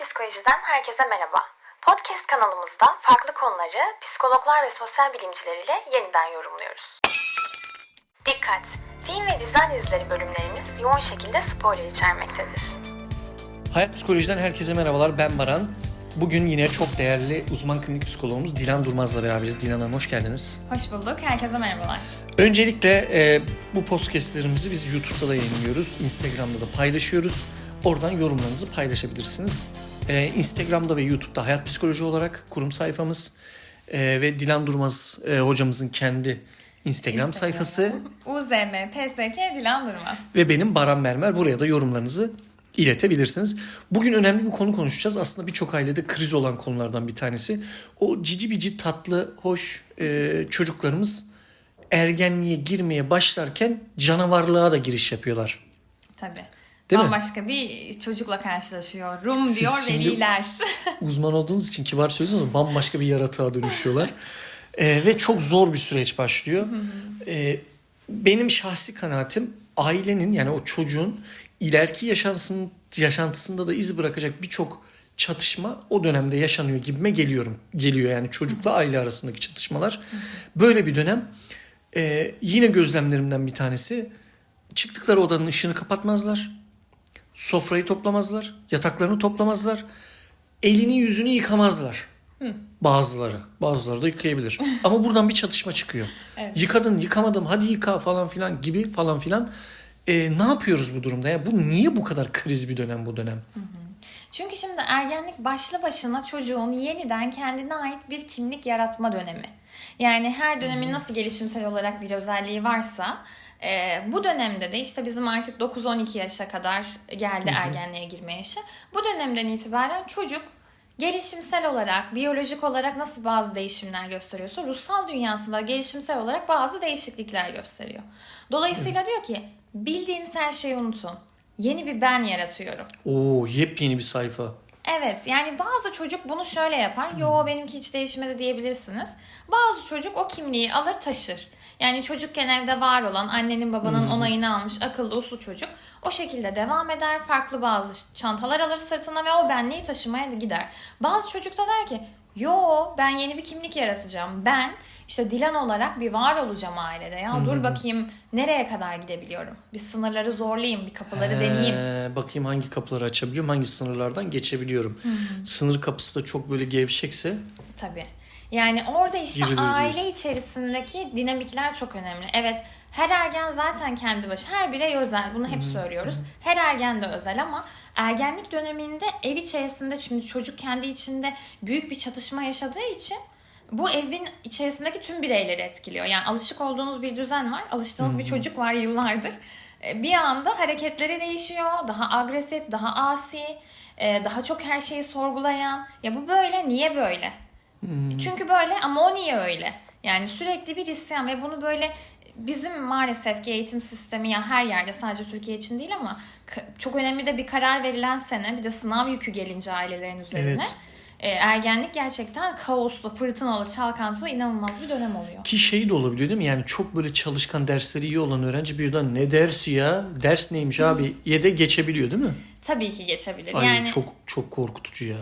Psikolojiden herkese merhaba. Podcast kanalımızda farklı konuları psikologlar ve sosyal bilimciler ile yeniden yorumluyoruz. Dikkat! Film ve dizi analizleri bölümlerimiz yoğun şekilde spoiler içermektedir. Hayat Psikoloji'den herkese merhabalar. Ben Baran. Bugün yine çok değerli uzman klinik psikologumuz Dilan Durmaz'la beraberiz. Dilan Hanım hoş geldiniz. Hoş bulduk. Herkese merhabalar. Öncelikle e, bu podcastlerimizi biz YouTube'da da yayınlıyoruz. Instagram'da da paylaşıyoruz. Oradan yorumlarınızı paylaşabilirsiniz. E, Instagram'da ve YouTube'da Hayat Psikoloji olarak kurum sayfamız e, ve Dilan Durmaz e, hocamızın kendi Instagram sayfası UZM, PSK, Dilan Durmaz. ve benim Baran Mermer. Buraya da yorumlarınızı iletebilirsiniz. Bugün önemli bir konu konuşacağız. Aslında birçok ailede kriz olan konulardan bir tanesi. O cici bici tatlı, hoş e, çocuklarımız ergenliğe girmeye başlarken canavarlığa da giriş yapıyorlar. Tabii. Değil mi? Bambaşka bir çocukla karşılaşıyor. Rum Siz diyor veliler. Uzman olduğunuz için kibar söylüyorsunuz bambaşka bir yaratığa dönüşüyorlar. E, ve çok zor bir süreç başlıyor. E, benim şahsi kanaatim ailenin yani o çocuğun ileriki yaşantısın, yaşantısında da iz bırakacak birçok çatışma o dönemde yaşanıyor gibime geliyorum. Geliyor yani çocukla aile arasındaki çatışmalar. Böyle bir dönem e, yine gözlemlerimden bir tanesi çıktıkları odanın ışığını kapatmazlar. Sofrayı toplamazlar. Yataklarını toplamazlar. Elini yüzünü yıkamazlar. Bazıları. Bazıları da yıkayabilir. Ama buradan bir çatışma çıkıyor. Evet. Yıkadın yıkamadım hadi yıka falan filan gibi falan filan. E, ne yapıyoruz bu durumda? Ya bu niye bu kadar kriz bir dönem bu dönem? Çünkü şimdi ergenlik başlı başına çocuğun yeniden kendine ait bir kimlik yaratma dönemi. Yani her dönemin nasıl gelişimsel olarak bir özelliği varsa e, bu dönemde de işte bizim artık 9-12 yaşa kadar geldi ergenliğe girme yaşı. Bu dönemden itibaren çocuk gelişimsel olarak, biyolojik olarak nasıl bazı değişimler gösteriyorsa ruhsal dünyasında gelişimsel olarak bazı değişiklikler gösteriyor. Dolayısıyla diyor ki bildiğiniz her şeyi unutun. Yeni bir ben yaratıyorum. Oo yepyeni bir sayfa. Evet yani bazı çocuk bunu şöyle yapar. Yo benimki hiç değişmedi diyebilirsiniz. Bazı çocuk o kimliği alır taşır. Yani çocukken evde var olan annenin babanın onayını almış akıllı uslu çocuk o şekilde devam eder. Farklı bazı çantalar alır sırtına ve o benliği taşımaya gider. Bazı çocuk da der ki yo ben yeni bir kimlik yaratacağım. Ben işte Dilan olarak bir var olacağım ailede ya. Dur bakayım nereye kadar gidebiliyorum. Bir sınırları zorlayayım, bir kapıları deneyeyim. Ee, bakayım hangi kapıları açabiliyorum, hangi sınırlardan geçebiliyorum. Sınır kapısı da çok böyle gevşekse Tabii. Yani orada işte Girilir aile diyorsun. içerisindeki dinamikler çok önemli. Evet her ergen zaten kendi başı. Her birey özel. Bunu hep söylüyoruz. Her ergen de özel ama ergenlik döneminde ev içerisinde çünkü çocuk kendi içinde büyük bir çatışma yaşadığı için bu evin içerisindeki tüm bireyleri etkiliyor. Yani alışık olduğunuz bir düzen var. Alıştığınız bir çocuk var yıllardır. E, Bir anda hareketleri değişiyor. Daha agresif, daha asi, e, daha çok her şeyi sorgulayan. Ya bu böyle, niye böyle? Çünkü böyle ama o niye öyle? Yani sürekli bir isyan ve bunu böyle bizim maalesef ki eğitim sistemi ya her yerde sadece Türkiye için değil ama çok önemli de bir karar verilen sene bir de sınav yükü gelince ailelerin üzerine. Evet. e, ergenlik gerçekten kaoslu, fırtınalı, çalkantılı inanılmaz bir dönem oluyor. Ki şey de olabiliyor değil mi? Yani çok böyle çalışkan dersleri iyi olan öğrenci birden ne dersi ya? Ders neymiş abi? Ye de geçebiliyor değil mi? Tabii ki geçebilir. Ay yani çok çok korkutucu ya.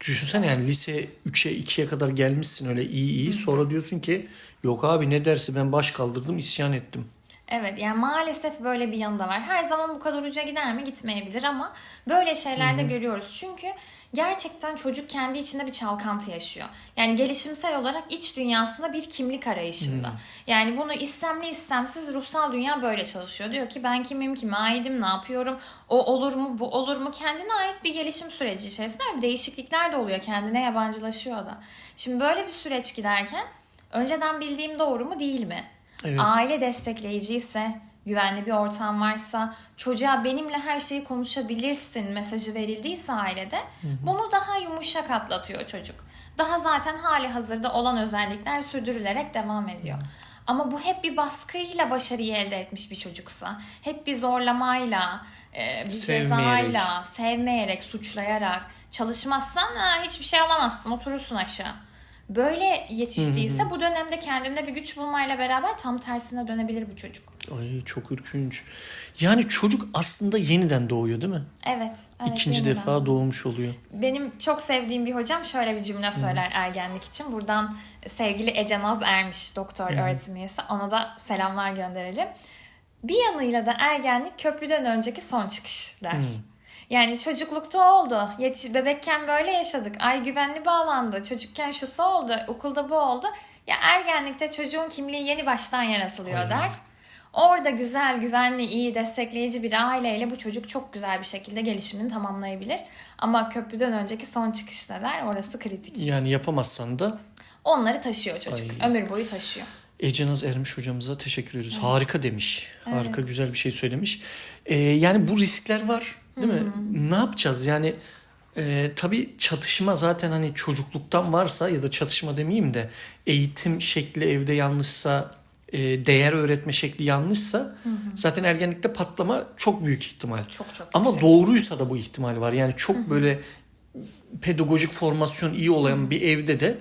Düşünsene yani lise 3'e 2'ye kadar gelmişsin öyle iyi iyi. Sonra diyorsun ki yok abi ne dersi ben baş kaldırdım isyan ettim. Evet yani maalesef böyle bir yanı da var. Her zaman bu kadar uca gider mi? Gitmeyebilir ama böyle şeyler de görüyoruz. Çünkü gerçekten çocuk kendi içinde bir çalkantı yaşıyor. Yani gelişimsel olarak iç dünyasında bir kimlik arayışında. Yani bunu istemli istemsiz ruhsal dünya böyle çalışıyor. Diyor ki ben kimim, kime aidim, ne yapıyorum, o olur mu, bu olur mu? Kendine ait bir gelişim süreci içerisinde bir değişiklikler de oluyor. Kendine yabancılaşıyor da. Şimdi böyle bir süreç giderken önceden bildiğim doğru mu değil mi? Evet. Aile destekleyici ise, güvenli bir ortam varsa, çocuğa benimle her şeyi konuşabilirsin mesajı verildiyse ailede bunu daha yumuşak atlatıyor çocuk. Daha zaten hali hazırda olan özellikler sürdürülerek devam ediyor. Ama bu hep bir baskıyla başarıyı elde etmiş bir çocuksa, hep bir zorlamayla, e, bir Sevmeyerek. cezayla, sevmeyerek, suçlayarak çalışmazsan ha, hiçbir şey alamazsın, oturursun aşağı. Böyle yetiştiyse bu dönemde kendinde bir güç bulmayla beraber tam tersine dönebilir bu çocuk. Ay çok ürkünç. Yani çocuk aslında yeniden doğuyor değil mi? Evet. evet İkinci yeniden. defa doğmuş oluyor. Benim çok sevdiğim bir hocam şöyle bir cümle söyler ergenlik için. Buradan sevgili Ece Naz Ermiş doktor öğretim üyesi ona da selamlar gönderelim. Bir yanıyla da ergenlik köprüden önceki son çıkış der. Yani çocuklukta oldu. Yetiş bebekken böyle yaşadık. Ay güvenli bağlandı. Çocukken şusu oldu. Okulda bu oldu. Ya ergenlikte çocuğun kimliği yeni baştan yaratılıyor Aynen. der. Orada güzel, güvenli, iyi, destekleyici bir aileyle bu çocuk çok güzel bir şekilde gelişimini tamamlayabilir. Ama köprüden önceki son çıkışta der orası kritik. Yani yapamazsan da Onları taşıyor çocuk. Ay. Ömür boyu taşıyor. Ece Naz Ermiş hocamıza teşekkür ediyoruz. Harika demiş. Harika güzel bir şey söylemiş. Ee, yani bu riskler var değil mi? Ne yapacağız? Yani e, tabii çatışma zaten hani çocukluktan varsa ya da çatışma demeyeyim de eğitim şekli evde yanlışsa e, değer öğretme şekli yanlışsa zaten ergenlikte patlama çok büyük ihtimal. Çok çok Ama yüksek. doğruysa da bu ihtimal var. Yani çok böyle pedagojik formasyon iyi olan bir evde de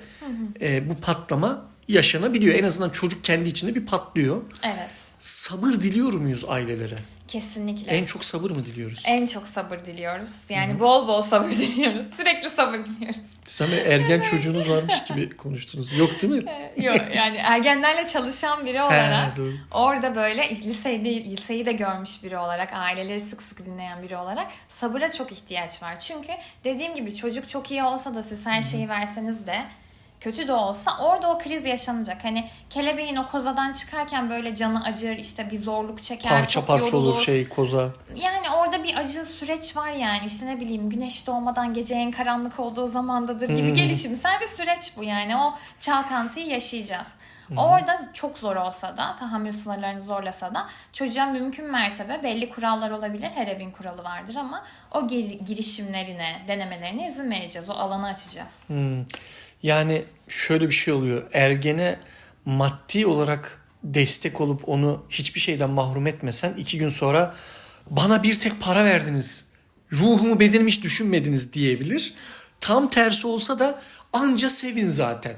e, bu patlama yaşanabiliyor. En azından çocuk kendi içinde bir patlıyor. Evet. Sabır diliyor muyuz ailelere? Kesinlikle. En çok sabır mı diliyoruz? En çok sabır diliyoruz. Yani bol bol sabır diliyoruz. Sürekli sabır diliyoruz. Sen ergen çocuğunuz varmış gibi konuştunuz. Yok değil mi? Yok yani ergenlerle çalışan biri olarak doğru. orada böyle liseyi, liseyi de görmüş biri olarak aileleri sık sık dinleyen biri olarak sabıra çok ihtiyaç var. Çünkü dediğim gibi çocuk çok iyi olsa da siz her şeyi verseniz de kötü de olsa orada o kriz yaşanacak. Hani kelebeğin o kozadan çıkarken böyle canı acır işte bir zorluk çeker. Parça parça olur yorulur. şey koza. Yani orada bir acı süreç var yani işte ne bileyim güneş doğmadan gece en karanlık olduğu zamandadır gibi gelişimsel bir süreç bu yani o çalkantıyı yaşayacağız. Orada çok zor olsa da tahammül sınırlarını zorlasa da çocuğa mümkün mertebe belli kurallar olabilir. Her evin kuralı vardır ama o gir- girişimlerine, denemelerine izin vereceğiz. O alanı açacağız. Hmm. Yani şöyle bir şey oluyor. Ergene maddi olarak destek olup onu hiçbir şeyden mahrum etmesen iki gün sonra bana bir tek para verdiniz. Ruhumu bedenimi hiç düşünmediniz diyebilir. Tam tersi olsa da anca sevin zaten.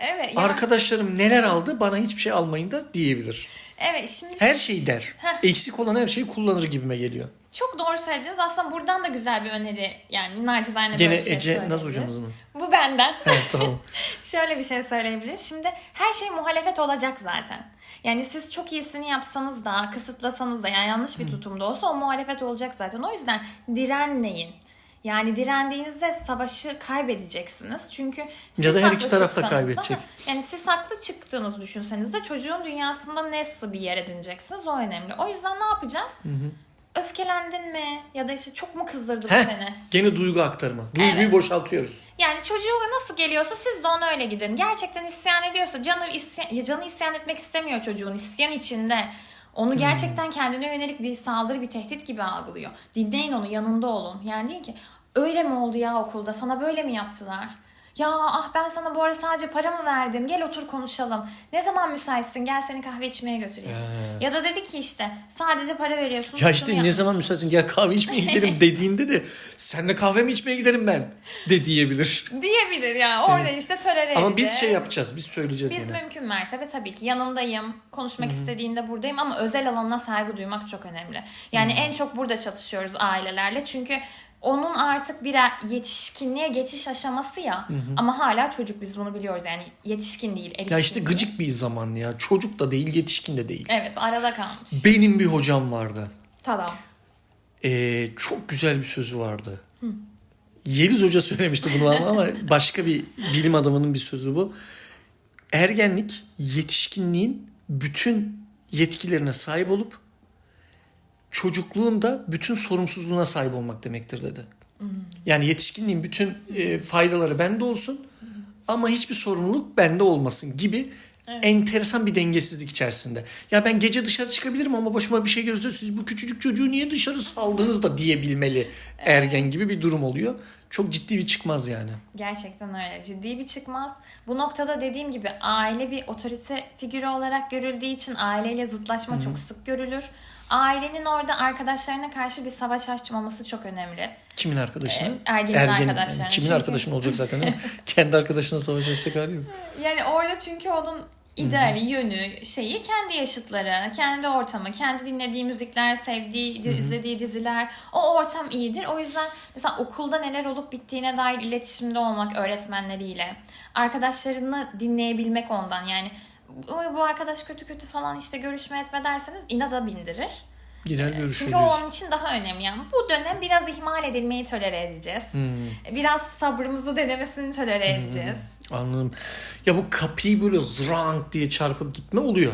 Evet. yani- Arkadaşlarım neler aldı bana hiçbir şey almayın da diyebilir. evet şimdi Her şey der. Heh. Eksik olan her şeyi kullanır gibime geliyor. Çok doğru söylediniz. Aslında buradan da güzel bir öneri yani naçizane Gene böyle bir şey Ece Naz söyleyebiliriz. hocamız mı? Bu benden. Evet tamam. Şöyle bir şey söyleyebiliriz. Şimdi her şey muhalefet olacak zaten. Yani siz çok iyisini yapsanız da, kısıtlasanız da yani yanlış bir tutumda olsa o muhalefet olacak zaten. O yüzden direnmeyin. Yani direndiğinizde savaşı kaybedeceksiniz. Çünkü siz Ya da her iki taraf da çıksanız kaybedecek. yani siz haklı çıktığınızı düşünseniz de çocuğun dünyasında nasıl bir yer edineceksiniz o önemli. O yüzden ne yapacağız? Öfkelendin mi? Ya da işte çok mu kızdırdı bu Heh, seni? gene duygu aktarma. Duyguyu Evet. boşaltıyoruz. Yani çocuğu nasıl geliyorsa siz de ona öyle gidin. Gerçekten isyan ediyorsa canı isyan, ya canı isyan etmek istemiyor çocuğun isyan içinde. Onu gerçekten kendine yönelik bir saldırı, bir tehdit gibi algılıyor. Dinleyin onu, yanında olun. Yani deyin ki öyle mi oldu ya okulda? Sana böyle mi yaptılar? Ya ah ben sana bu ara sadece para mı verdim? Gel otur konuşalım. Ne zaman müsaitsin? Gel seni kahve içmeye götüreyim. Ya da dedi ki işte sadece para veriyorsun. Ya işte ne zaman müsaitsin gel kahve içmeye gidelim dediğinde de senle kahve mi içmeye giderim ben de diyebilir. Diyebilir yani. Orada işte tolere Ama biz edeceğiz. şey yapacağız biz söyleyeceğiz Biz gene. mümkün mertebe tabii ki yanındayım. Konuşmak istediğinde buradayım ama özel alanına saygı duymak çok önemli. Yani en çok burada çatışıyoruz ailelerle. Çünkü onun artık bir yetişkinliğe geçiş aşaması ya. Ama hala çocuk biz bunu biliyoruz. Yani yetişkin değil, erişkin Ya işte değil. gıcık bir zaman ya. Çocuk da değil yetişkin de değil. Evet arada kalmış. Benim bir hocam vardı. Tamam. Ee, çok güzel bir sözü vardı. Yeliz Hoca söylemişti bunu ama başka bir bilim adamının bir sözü bu. Ergenlik yetişkinliğin bütün yetkilerine sahip olup çocukluğun da bütün sorumsuzluğuna sahip olmak demektir dedi. Yani yetişkinliğin bütün e, faydaları bende olsun ama hiçbir sorumluluk bende olmasın gibi enteresan bir dengesizlik içerisinde. Ya ben gece dışarı çıkabilirim ama başıma bir şey gelirse siz bu küçücük çocuğu niye dışarı saldınız da diyebilmeli ergen gibi bir durum oluyor. Çok ciddi bir çıkmaz yani. Gerçekten öyle. Ciddi bir çıkmaz. Bu noktada dediğim gibi aile bir otorite figürü olarak görüldüğü için aileyle zıtlaşma çok sık görülür. Ailenin orada arkadaşlarına karşı bir savaş açmaması çok önemli. Kimin arkadaşına? Ee, ergenin arkadaşlarına. Kimin Çünkü- arkadaşın olacak zaten değil mi? Kendi arkadaşına savaş açacak hali yok. Yani orada çünkü onun ideali, yönü, şeyi kendi yaşıtları, kendi ortamı, kendi dinlediği müzikler, sevdiği, di- izlediği diziler. O ortam iyidir. O yüzden mesela okulda neler olup bittiğine dair iletişimde olmak öğretmenleriyle, arkadaşlarını dinleyebilmek ondan. Yani "Oy, bu arkadaş kötü kötü falan işte görüşme etme derseniz inada bindirir. Gider görüşür Çünkü o onun için daha önemli. Yani bu dönem biraz ihmal edilmeyi tolere edeceğiz. Biraz sabrımızı denemesini tolere edeceğiz. Anladım. Ya bu kapıyı böyle zrank diye çarpıp gitme oluyor.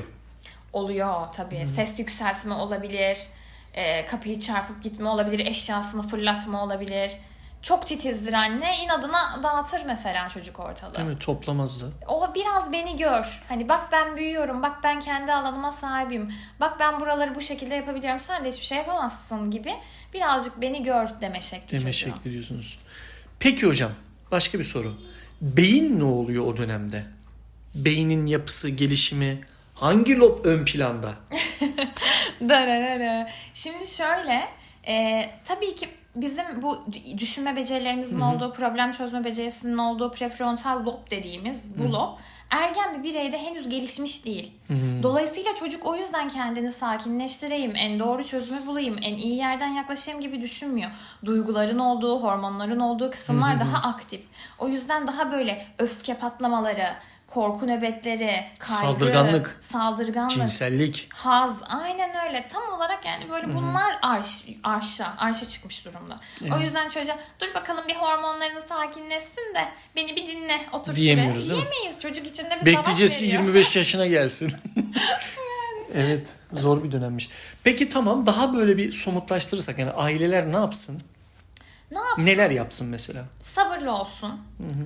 Oluyor tabii. Ses yükseltme olabilir. e, kapıyı çarpıp gitme olabilir. Eşyasını fırlatma olabilir. Çok titizdir anne. inadına dağıtır mesela çocuk ortalığı. Değil mi? Toplamaz da. O biraz beni gör. Hani bak ben büyüyorum. Bak ben kendi alanıma sahibim. Bak ben buraları bu şekilde yapabiliyorum. Sen de hiçbir şey yapamazsın gibi. Birazcık beni gör deme şekli Deme çocuğa. şekli diyorsunuz. Peki hocam başka bir soru. Beyin ne oluyor o dönemde? Beynin yapısı, gelişimi hangi lob ön planda? Şimdi şöyle, e, tabii ki bizim bu düşünme becerilerimizin olduğu, problem çözme becerisinin olduğu prefrontal lob dediğimiz bu lob ergen bir bireyde henüz gelişmiş değil. Dolayısıyla çocuk o yüzden kendini sakinleştireyim, en doğru çözümü bulayım, en iyi yerden yaklaşayım gibi düşünmüyor. Duyguların olduğu, hormonların olduğu kısımlar daha aktif. O yüzden daha böyle öfke patlamaları, korku nöbetleri, kaygı, Saldırganlık. saldırganlık, Cinsellik. Haz aynen öyle tam olarak yani böyle bunlar arş, arşa arşa çıkmış durumda. O yüzden çocuğa dur bakalım bir hormonlarını sakinleşsin de beni bir dinle otur Diyemiyoruz, şuraya. değil mi? Diyemeyiz çocuk içinde bir Bekleyeceğiz ki veriyor. 25 yaşına gelsin. evet zor bir dönemmiş. Peki tamam daha böyle bir somutlaştırırsak yani aileler ne yapsın? Ne yapsın? Neler yapsın mesela? Sabırlı olsun.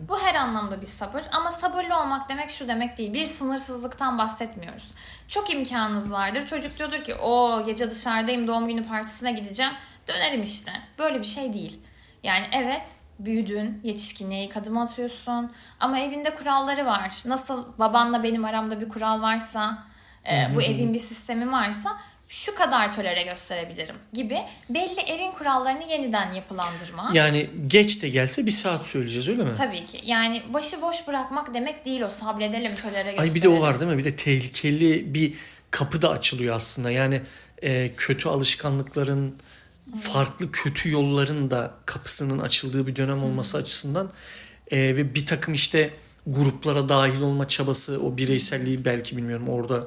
Bu her anlamda bir sabır. Ama sabırlı olmak demek şu demek değil. Bir sınırsızlıktan bahsetmiyoruz. Çok imkanınız vardır. Çocuk diyordur ki o gece dışarıdayım doğum günü partisine gideceğim. Dönerim işte. Böyle bir şey değil. Yani evet büyüdün, yetişkinliğe ilk adım atıyorsun. Ama evinde kuralları var. Nasıl babanla benim aramda bir kural varsa, e, bu evin bir sistemi varsa şu kadar tolere gösterebilirim gibi belli evin kurallarını yeniden yapılandırma. Yani geç de gelse bir saat söyleyeceğiz öyle mi? Tabii ki. Yani başı boş bırakmak demek değil o. Sabredelim, tolere gösterelim. Ay bir de o var değil mi? Bir de tehlikeli bir kapı da açılıyor aslında. Yani e, kötü alışkanlıkların, farklı kötü yolların da kapısının açıldığı bir dönem olması açısından e, ve bir takım işte gruplara dahil olma çabası, o bireyselliği belki bilmiyorum orada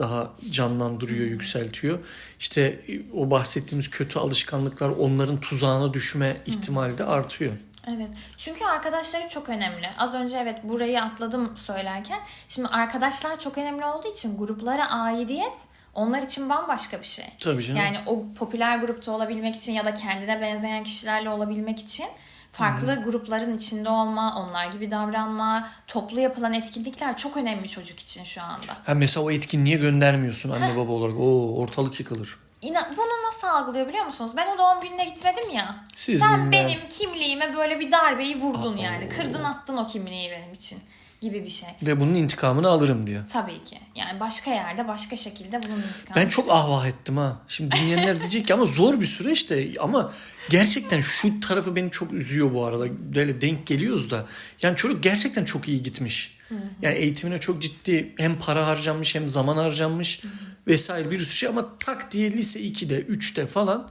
daha canlandırıyor, yükseltiyor. İşte e, o bahsettiğimiz kötü alışkanlıklar onların tuzağına düşme ihtimali de artıyor. Evet. Çünkü arkadaşları çok önemli. Az önce evet burayı atladım söylerken. Şimdi arkadaşlar çok önemli olduğu için gruplara aidiyet onlar için bambaşka bir şey. Tabii canım. Yani o popüler grupta olabilmek için ya da kendine benzeyen kişilerle olabilmek için farklı grupların içinde olma, onlar gibi davranma, toplu yapılan etkinlikler çok önemli çocuk için şu anda. Ha mesela o etkinliğe göndermiyorsun anne baba olarak. Oo ortalık yıkılır. İna- bunu nasıl algılıyor biliyor musunuz? Ben o doğum gününe gitmedim ya. Sizin Sen benim kimliğime böyle bir darbeyi vurdun Aa. yani. Kırdın attın o kimliği benim için gibi bir şey. Ve bunun intikamını alırım diyor. Tabii ki. Yani başka yerde başka şekilde bunun intikamı. Ben çok ahvah ettim ha. Şimdi dinleyenler diyecek ki ama zor bir süreç de ama gerçekten şu tarafı beni çok üzüyor bu arada. Böyle denk geliyoruz da. Yani çocuk gerçekten çok iyi gitmiş. Yani eğitimine çok ciddi hem para harcanmış hem zaman harcanmış vesaire bir sürü şey ama tak diye lise 2'de 3'te falan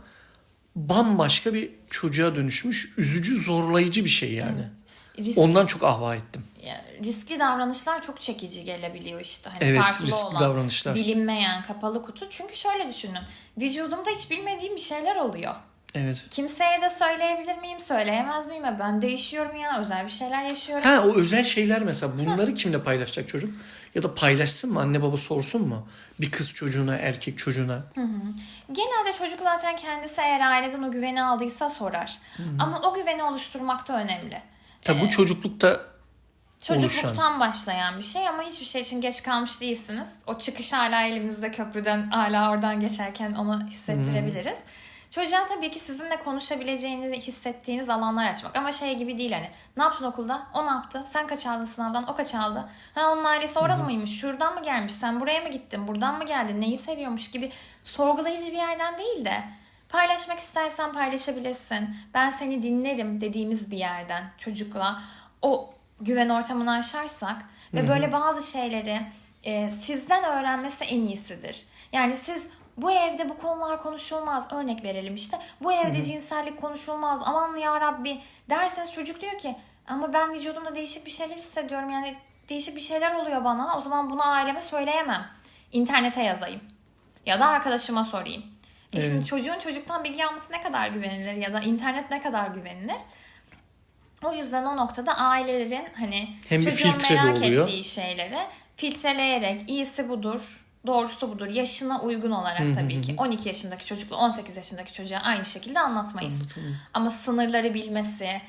bambaşka bir çocuğa dönüşmüş. Üzücü zorlayıcı bir şey yani. Risk- Ondan çok ahvah ettim. Riskli davranışlar çok çekici gelebiliyor işte. Hani Evet, farklı riskli olan, davranışlar. bilinmeyen kapalı kutu. Çünkü şöyle düşünün. Vücudumda hiç bilmediğim bir şeyler oluyor. Evet. Kimseye de söyleyebilir miyim, söyleyemez miyim? Ya Ben değişiyorum ya, özel bir şeyler yaşıyorum. Ha o özel şeyler mesela bunları kimle paylaşacak çocuk? Ya da paylaşsın mı anne baba sorsun mu? Bir kız çocuğuna erkek çocuğuna. Genelde çocuk zaten kendisi eğer aileden o güveni aldıysa sorar. Ama o güveni oluşturmak da önemli. Tabi bu çocuklukta Çocukluktan başlayan bir şey ama hiçbir şey için geç kalmış değilsiniz. O çıkış hala elimizde köprüden hala oradan geçerken onu hissettirebiliriz. Çocuğa tabii ki sizinle konuşabileceğinizi hissettiğiniz alanlar açmak. Ama şey gibi değil hani. Ne yaptın okulda? O ne yaptı? Sen kaç aldın sınavdan? O kaç aldı? Ha onun ailesi oralı mıymış? Şuradan mı gelmiş? Sen buraya mı gittin? Buradan mı geldin? Neyi seviyormuş gibi sorgulayıcı bir yerden değil de paylaşmak istersen paylaşabilirsin. Ben seni dinlerim dediğimiz bir yerden çocukla o güven ortamını aşarsak ve böyle bazı şeyleri e, sizden öğrenmesi en iyisidir. Yani siz bu evde bu konular konuşulmaz. Örnek verelim işte. Bu evde cinsellik konuşulmaz. Aman ya Rabbi derseniz çocuk diyor ki ama ben vücudumda değişik bir şeyler hissediyorum. Yani değişik bir şeyler oluyor bana. O zaman bunu aileme söyleyemem. İnternete yazayım. Ya da arkadaşıma sorayım. E şimdi Evet. çocuğun çocuktan bilgi alması ne kadar güvenilir ya da internet ne kadar güvenilir? O yüzden o noktada ailelerin hani Hem bir çocuğun filtre de merak oluyor. ettiği şeyleri filtreleyerek iyisi budur, doğrusu budur. Yaşına uygun olarak tabii ki. 12 yaşındaki çocukla 18 yaşındaki çocuğa aynı şekilde anlatmayız. Ama sınırları bilmesi,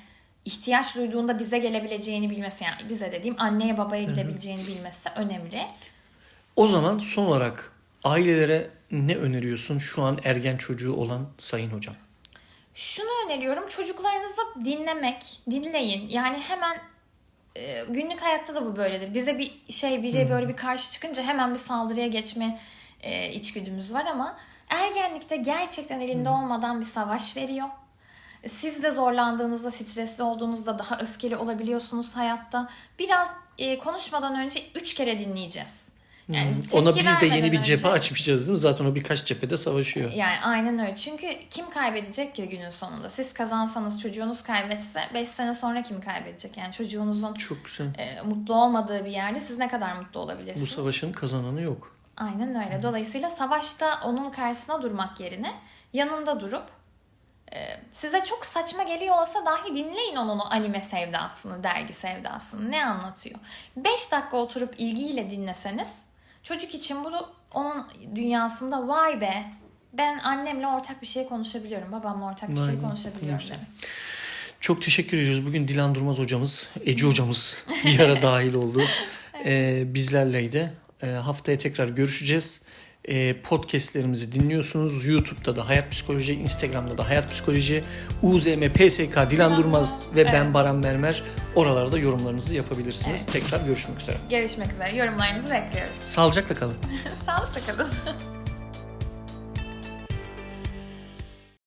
ihtiyaç duyduğunda bize gelebileceğini bilmesi yani bize dediğim anneye babaya gidebileceğini bilmesi önemli. O zaman son olarak ailelere ne öneriyorsun şu an ergen çocuğu olan sayın hocam? Şunu öneriyorum çocuklarınızı dinlemek, dinleyin. Yani hemen e, günlük hayatta da bu böyledir. Bize bir şey biri böyle bir karşı çıkınca hemen bir saldırıya geçme e, içgüdümüz var ama ergenlikte gerçekten elinde olmadan bir savaş veriyor. Siz de zorlandığınızda, stresli olduğunuzda daha öfkeli olabiliyorsunuz hayatta. Biraz e, konuşmadan önce üç kere dinleyeceğiz. Yani Ona biz de yeni bir cephe önce- açmayacağız değil mi? Zaten o birkaç cephede savaşıyor. yani aynen öyle. Çünkü kim kaybedecek ki günün sonunda? Siz kazansanız çocuğunuz kaybetse 5 sene sonra kim kaybedecek? Yani çocuğunuzun Çok güzel. e, mutlu olmadığı bir yerde siz ne kadar mutlu Bu olabilirsiniz? savaşın kazananı yok. Aynen öyle. Dolayısıyla savaşta onun karşısına durmak yerine yanında durup e, size çok saçma geliyor olsa dahi dinleyin onun o anime sevdasını, dergi sevdasını. Ne anlatıyor? 5 dakika oturup ilgiyle dinleseniz çocuk için bu onun dünyasında vay be ben annemle ortak bir şey konuşabiliyorum. Babamla ortak bir Vay şey be, konuşabiliyorum demek. Çok teşekkür ediyoruz. Bugün Dilan Durmaz hocamız, Ece hocamız bir ara dahil oldu. Ee, bizlerleydi. Ee, haftaya tekrar görüşeceğiz. Ee, podcastlerimizi dinliyorsunuz. YouTube'da da Hayat Psikoloji, Instagram'da da Hayat Psikoloji, UZM, PSK, Dilan Durmaz ve ben Evet. Baran Mermer. Oralarda yorumlarınızı yapabilirsiniz. Tekrar görüşmek üzere. Görüşmek üzere. Yorumlarınızı bekliyoruz. Sağlıcakla kalın. Sağlıkla kalın.